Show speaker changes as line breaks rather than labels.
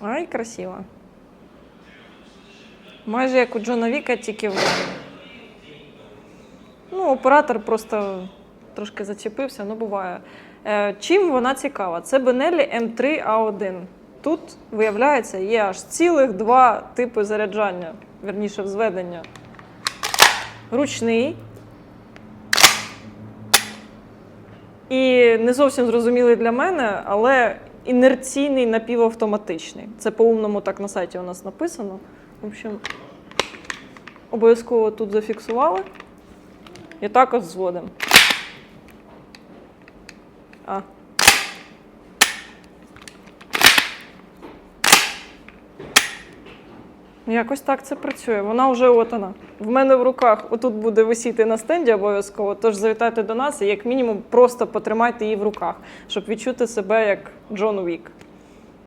Ай, красиво. Майже як у Джона Віка, тільки. Ну, оператор просто трошки зачепився, ну буває. Е, чим вона цікава? Це Benelli M3A1. Тут, виявляється, є аж цілих два типи заряджання, верніше взведення. Ручний. І не зовсім зрозумілий для мене, але інерційний напівавтоматичний. Це по-умному так на сайті у нас написано. В общем, обов'язково тут зафіксували. І так ось зводимо. А. Якось так це працює. Вона вже от вона. В мене в руках отут буде висіти на стенді обов'язково. Тож завітайте до нас і як мінімум просто потримайте її в руках, щоб відчути себе як Джон Уік.